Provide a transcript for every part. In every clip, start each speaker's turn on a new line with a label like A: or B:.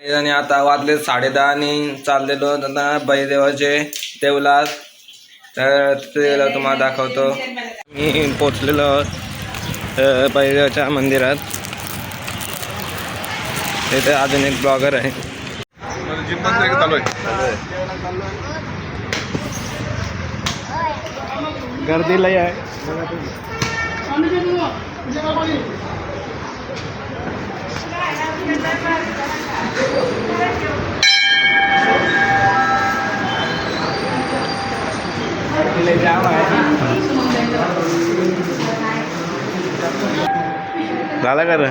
A: आणि आता वाजले साडे दहा आणि चाललेलो आता बैदेवाचे देवलास. तर ते तुम्हाला दाखवतो. मी पोचलेलो आहोत बैदेवाच्या मंदिरात. तिथे अजून एक ब्लॉगर आहे. गर्दी लय आहे. झाला का रे?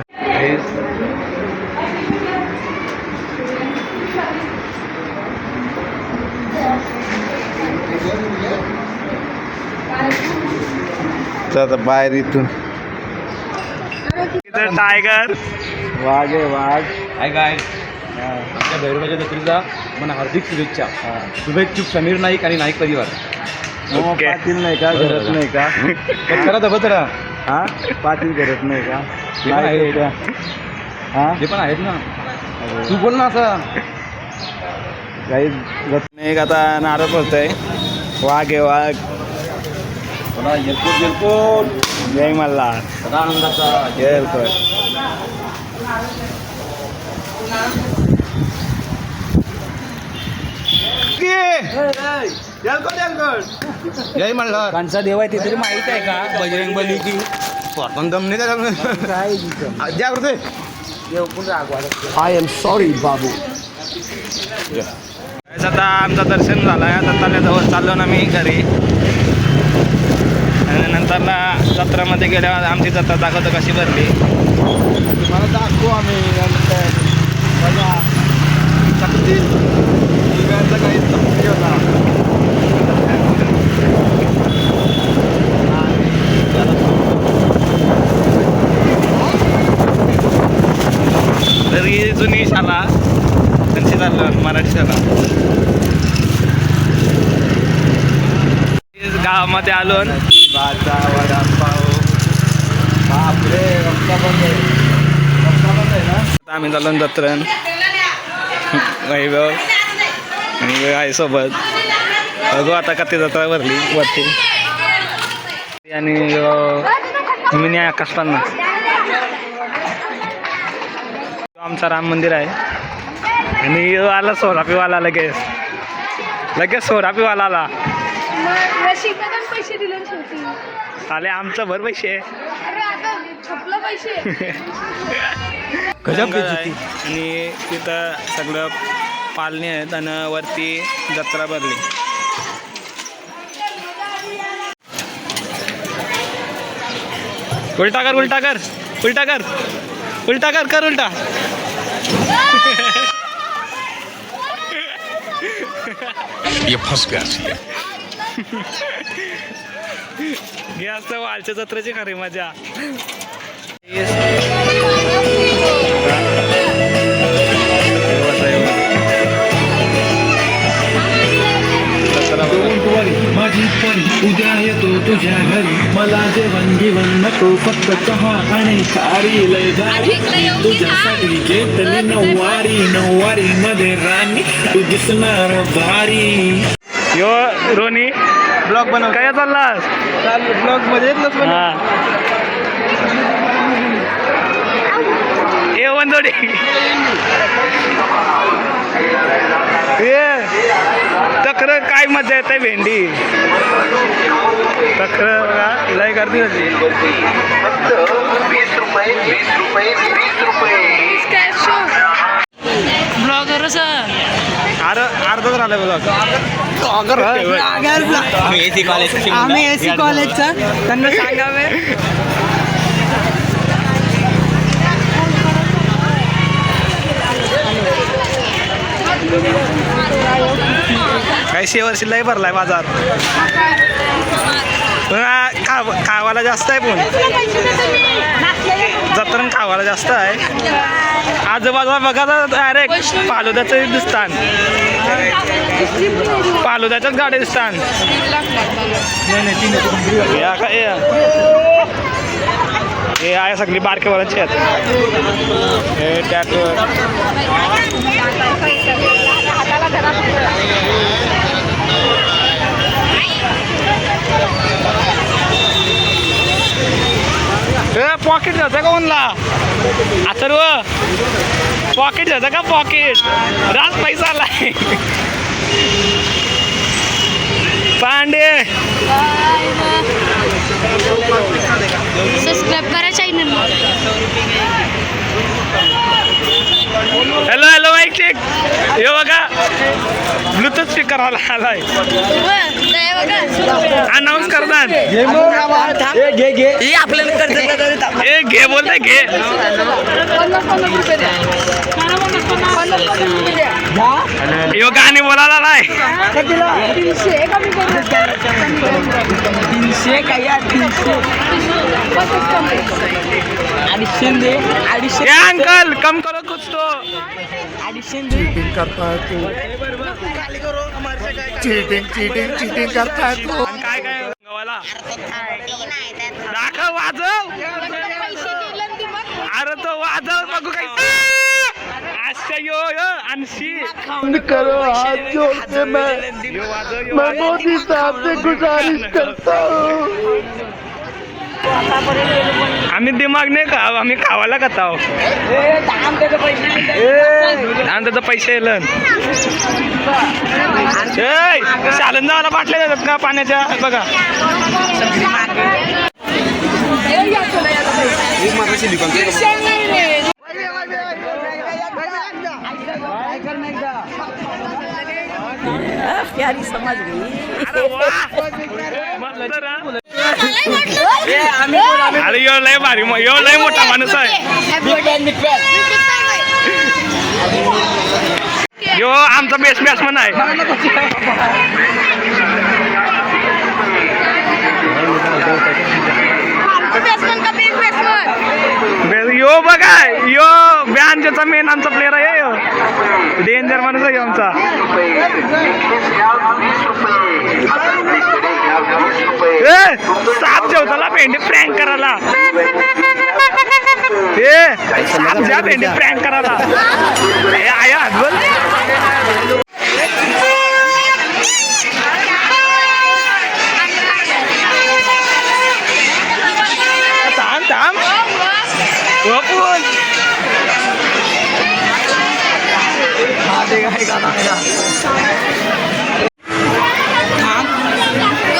A: तर आता बाहेर इथून टायगर वाघ आहे वाघ.
B: हाय काय आमच्या भैरवाच्या जत्रेचा मला हार्दिक शुभेच्छा. शुभेच्छुक समीर नाईक आणि नाईक परिवार.
A: मग. पाटील नाही का? घरत नाही का?
B: करा तर बतरा
A: हा? पाटील घरत नाही का?
B: ते पण आहे.
A: नाही का? हा?
B: ते पण आहेत ना. तू बोल ना असा
A: काही नाही आता नारळ पडतंय वाघ आहे वाघ.
B: मला एलकोट
A: जय मल्ला
B: सदा आनंदाचा
A: जय
B: जय मल्हार
C: कांचा देव आहे ते तरी माहीत आहे का बजरंग बली की
B: पण दम नाही त्याला
C: काय तिथं
B: द्या करते
C: देव पण रागवायला
B: आय एम सॉरी बाबू
A: आता आमचं दर्शन झालं आहे आता तल्याजवळ चाललो ना मी घरी आणि नंतरला जत्रामध्ये गेल्यावर आमची जत्रा दाखवतो कशी भरली?
B: तुम्हाला दाखवू आम्ही नंतर. शक्ती. दिव्यांचा काही शक्ती होता.
A: तरी जुनी शाळा त्यांची चाललं मराठी शाळा. गावामध्ये आलो
B: भाचा वडापाव बापरे रस्ता बंद आहे रस्ता बंद आहे ना
A: आम्ही झालो जत्रण वैभव आणि आहे सोबत. बघू आता कधी जत्रा भरली वरती. आणि अं, मिनी आकाश पन्ना आमचा राम मंदिर आहे. आणि आला सोरापीवाला लगेच. लगेच सोरापीवाला आला.
D: रसिकांना पैसे दिले ना शेवटी.
A: आले आमचं भर पैसे.
D: अरे आता छपलं पैसे.
B: गजब
A: आणि तिथं सगळं पालणी आहेत आणि वरती जत्रा भरली. उलटा कर उलटा कर उलटा कर उलटा कर कर उलटा.
E: ये फंस गया
A: हे असतं वालच्या जत्रेची खरी मजा.
F: माझी पण उद्या येतो तुझ्या घरी. मला जेवण घेवण नको फक्त चहा आणि खारी लय भारी तुझ्यासाठी घेतली नऊवारी नऊवारी मध्ये राणी. तू दिसणार भारी.
A: यो रोनी ब्लॉग बनव. काय चाललास? ब्लॉगमध्ये ए वंदोडी ए तक्र काय मजा येते भेंडी? तक्र लय गर्दी होती.
D: ब्लॉगर
A: अर अर्धच राहिलं बघा.
C: आम्ही एसी कॉलेजचा त्यांना सांगावे.
A: काही शेवर्षी लय भरलाय बाजार. खाव खावायला जास्त आहे पण. जत्रण खावायला जास्त आहे. आजूबाजूला बघा डायरेक्ट पालोद्याचं दिसतान. पालोद्याच्याच गाडी दिसतान. हे आहे सगळी बारकेवालांची आहेत. हे त्यात पॉकेट जातं का ओनला अथर्व पॉकेट जातं का पॉकेट राज पैसा आलाय. पांडे.
D: सबस्क्राईब करा channel
A: hello hello mike check हे बघा. ब्लूटूथ स्पीकर आला आलाय अनाऊन्स
G: हे आपल्याला
A: घे बोलते घे. यो गाणी बोलायला आलाय
D: तीनशे.
G: काय अडीचशे दे अडीचशे
A: अंकल कम करो कुछ तो.
G: अडीचशे दे.
F: चीटिंग चीटिंग चीटिंग करताय तो.
A: काय काय? गव्हाला दाखव. वाजव.
D: ती
A: अरे तो वाजव बघू काय. आजच्या यो यो ऐंशी
F: करो हाथ जोड़ के मैं
A: यो वाजव यो.
F: मैं
A: वाजव.
F: मोदी साहब से गुजारिश करता. हूँ
A: आम्ही दिमाग नाही का आम्ही खावायला खाता आहो आणि त्याचं पैसे येलं चालन जावाला बाटल्या देतात का पाण्याच्या? बघा.
G: प्यारी समज गई
A: लय भारी म- यो लय मोठा माणूस आहे. यो आमचा बेस्ट बॅट्समन आहे. यो बघा यो. बँजचा मेन आमचा प्लेअर आहे यो डेंजर माणूस आहे यो आमचा साप जेवताला भेंडी प्रँक करायला ए साप ज्या भेंडी प्रँक करायला ए आया बोल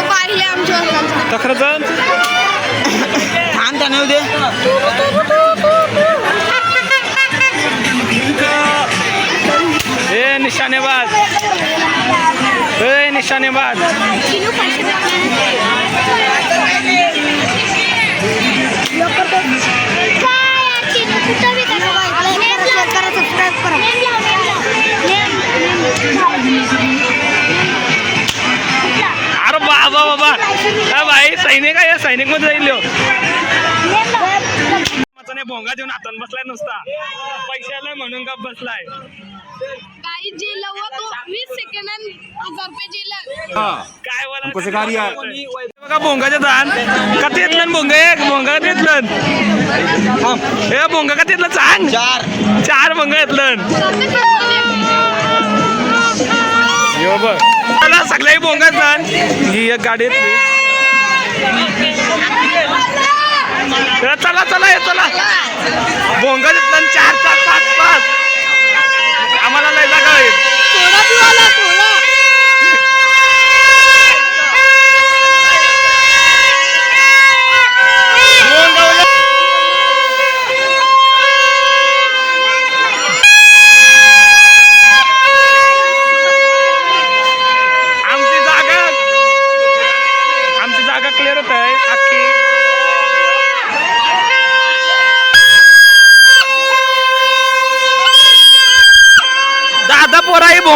D: पाहिले आमच्या. वर्गांचा
A: तक्रार
G: थांब त्याने दे.
A: ए निशानेबाज. ए निशानेबाज.
D: पैसे
A: अरे बाबा बाबा अ भाई सैनिक आहे सैनिकमध्ये जाईल भोंगा देऊन हातात बसलाय नुसता. आलाय म्हणून का बसलाय.
D: काही जेल तो. वीस सेकंदात हजार रुपये जेल.
A: काय बोला बघा भोंगाच्या दान. का तेतलं भोंगा? एक भोंगा तेतलं हे. भोंगा का तेतलं सांग
G: चार.
A: चार भोंगा येतलं मला सगळ्याही भोंगा दान ही एक गाडी चला चला चला. देतलं चार चार पाच पाच.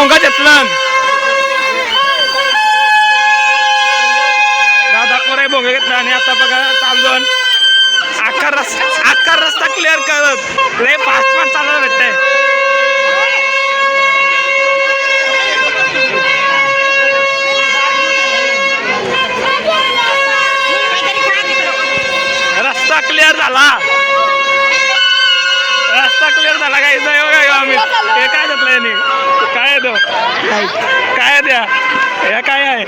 A: पोराही भोंगा घेतलं दादा भोंगा घेतला आणि आता बघा चालून. अख्खा रस्ता अख्खा रस्ता क्लिअर करत. लय फास्ट फास्ट चालायला भेटतंय रस्ता क्लिअर झाला. रस्ता क्लिअर झाला काय आम्ही? काय घेतलं याने? काय? द्या या काय आहे?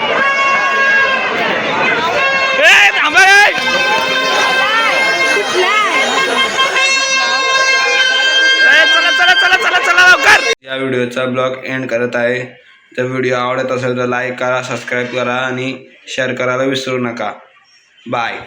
H: या व्हिडिओचा ब्लॉग एंड करत आहे. जर व्हिडिओ आवडत असेल तर लाईक करा सबस्क्राईब करा आणि शेअर करायला विसरू नका. बाय